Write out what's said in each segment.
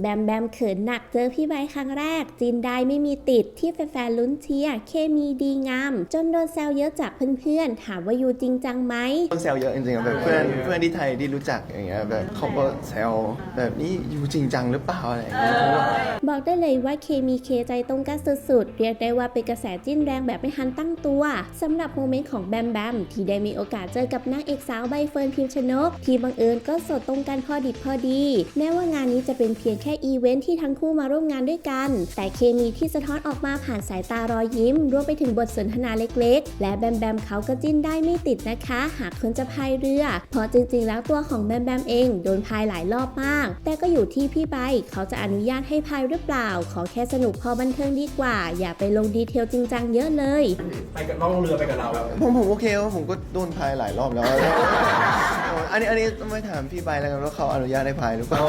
แบมแบมเขินหนักเจอพี่ไบร์ทครั้งแรกจินได้ไม่มีติดที่แฟนๆลุ้นเชียร์เคมีดีงาม จนโดนแซวเยอะจากเพื่อนๆ ถามว่าอยู่จริงจังไหมคนแซวเยอะจริงๆอะแบบเพื่อนเพื่อนที่ไทยที่รู้จักอย่างเงี้ยแบบเขาก็แซวแบบนี้อยู่จริงจังหรือเปล่าอะไรอย่างเงี้ยเพราะว่าบอกได้เลยว่าเคมีเคใจตรงกันสุดๆ เรียกได้ว่าเป็นกระแสจิ้นแรงแบบไม่ทันตั้งตัวสำหรับโมเมนต์ของแบมแบมที่ได้มีโอกาสเจอกับนางเอกสาวใบเฟิร์นพิมชนก ที่บังเอิญก็สดตรงกันพอดิบพอดี แม้ว่างานนี้จะเป็นเพียงแค่อีเวนท์ที่ทั้งคู่มาร่วมงานด้วยกัน แต่เคมีที่สะท้อนออกมาผ่านสายตารอยยิ้ม รวมไปถึงบทสนทนาเล็กๆ และแบมแบมเขาก็จิ้นได้ไม่ติดนะคะ หากคนจะพายเรือ เพราะจริงๆ แล้วตัวของแบมแบมเองโดนพายหลายรอบมาก แต่ก็อยู่ที่พี่ใบเขาจะอนุญาตให้พายหรือเปล่า ขอแค่สนุกพอบันเทิงดีกว่า อย่าไปลงดีเทลจริงจังเยอะเลย ไปกับน้องเรือไปกับเรา ผมผมโอเคว่าผมก็โดนพายหลายรอบแล้ว อันนี้อันนี้ต้องไปถามพี่ใบแล้วกันว่าเขาอนุญาตให้พายหรือเปล่า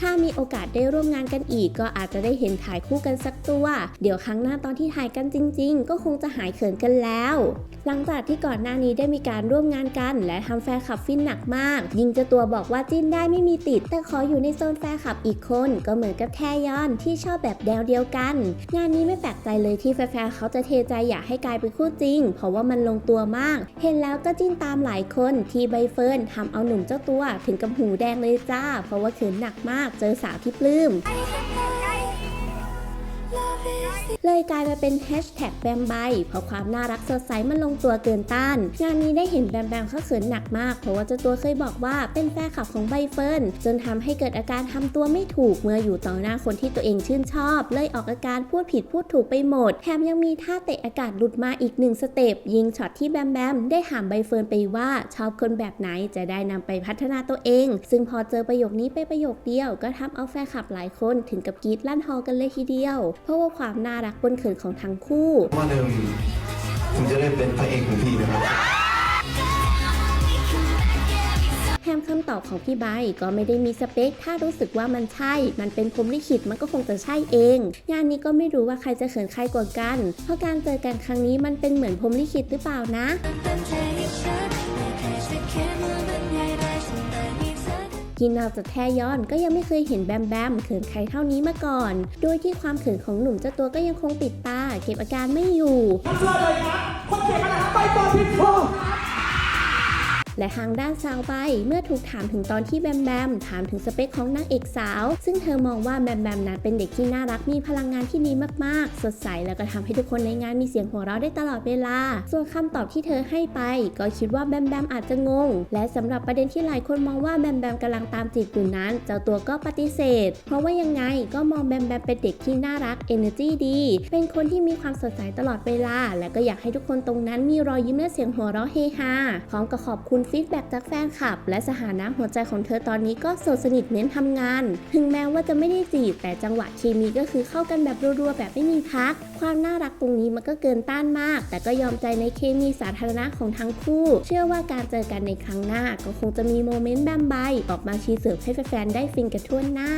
ถ้ามีโอกาสได้ร่วมงานกันอีก ก็อาจจะได้เห็นถ่ายคู่กันสักตัว เดี๋ยวครั้งหน้าตอนที่ถ่ายกันจริง ๆ ก็คงจะหายเขินกันแล้ว หลังจากที่ก่อนหน้านี้ได้มีการร่วมงานกัน และทำแฟนคลับฟินหนักมาก ยิงเจะตัวบอกว่าจิ้นได้ไม่มีติด แต่ขออยู่ในโซนแฟนคลับอีกคน ก็เหมือนกับแทยอนที่ชอบแบบแนวเดียวกัน งานนี้ไม่แปลกใจเลยที่แฟนๆเขาจะเทใจอยากให้กลายเป็นคู่จริง เพราะว่ามันลงตัวมาก เห็นแล้วก็จิ้นตามหลายคนที่ใบเฟิร์นทำเอาหนุ่มเจ้าตัวถึงกับหูแดงเลยจ้า เพราะว่าเขินหนักมากเจอสาวที่ปลื้ม เลยกลายมาเป็นแฮชแท็กแบมไบเพราะความน่ารักสดใสมันลงตัวเกินต้าน งานนี้ได้เห็นแบมแบมเขาเขินหนักมาก เพราะว่าเจ้าตัวเคยบอกว่าเป็นแฟนคลับของใบเฟิร์นจนทำให้เกิดอาการทำตัวไม่ถูกเมื่ออยู่ต่อหน้าคนที่ตัวเองชื่นชอบ เลยออกอาการพูดผิดพูดถูกไปหมด แถมยังมีท่าเตะอากาศหลุดมาอีกหนึ่งสเต็ปยิงช็อตที่แบมแบมได้ถามใบเฟิร์นไปว่าชอบคนแบบไหนจะได้นำไปพัฒนาตัวเอง ซึ่งพอเจอประโยคนี้ไปประโยคเดียว ก็ทำเอาแฟนคลับหลายคนถึงกับกรี๊ดลั่นฮอกันเลยทีเดียว เพราะว่าความน่ารักบนเขินของทั้งคู่มาเดิมผมจะได้เป็นพระเอกของพี่นะครับแถมคำตอบของพี่ใบก็ไม่ได้มีสเปค ถ้ารู้สึกว่ามันใช่ มันเป็นพรหมลิขิตมันก็คงจะใช่เอง งานนี้ก็ไม่รู้ว่าใครจะเขินใครกว่ากัน เพราะการเจอกันครั้งนี้มันเป็นเหมือนพรหมลิขิตหรือเปล่านะ ที่นอกจากแทยอนก็ยังไม่เคยเห็นแบมแบมเขินใครเท่านี้มาก่อน โดยที่ความเขินของหนุ่มเจ้าตัวก็ยังคงติดตา เก็บอาการไม่อยู่เลยนะคนเก่งกันนะไปต่อที่ท่อ และทางด้านสาวใบเมื่อถูกถามถึงตอนที่แบมแบมถามถึงสเปคของนางเอกสาว ซึ่งเธอมองว่าแบมแบมนั้นเป็นเด็กที่น่ารักมีพลังงานที่ดีมากๆ สดใสแล้วก็ทำให้ทุกคนในงานมีเสียงหัวเราะได้ตลอดเวลา ส่วนคำตอบที่เธอให้ไป ก็คิดว่าแบมแบมอาจจะงง และสำหรับประเด็นที่หลายคนมองว่าแบมแบมกำลังตามจีบอยู่นั้น เจ้าตัวก็ปฏิเสธ เพราะว่ายังไงก็มองแบมแบมเป็นเด็กที่น่ารัก energy ดี เป็นคนที่มีความสดใสตลอดเวลา และก็อยากให้ทุกคนตรงนั้นมีรอยยิ้มและเสียงหัวเราะเฮฮาพร้อมกับขอบคุณฟีดแบ็กจากแฟนคลับ และสถานะหัวใจของเธอตอนนี้ก็โสดสนิทเน้นทำงาน ถึงแม้ว่าจะไม่ได้จีบ แต่จังหวะเคมีก็คือเข้ากันแบบรัวๆ แบบไม่มีพัก ความน่ารักตรงนี้มันก็เกินต้านมาก แต่ก็ยอมใจในเคมีสาธารณะของทั้งคู่ เชื่อว่าการเจอกันในครั้งหน้าก็คงจะมีโมเมนต์แบมใบออกมาชีเสิร์ฟให้แฟนๆได้ฟินกันทั่วหน้า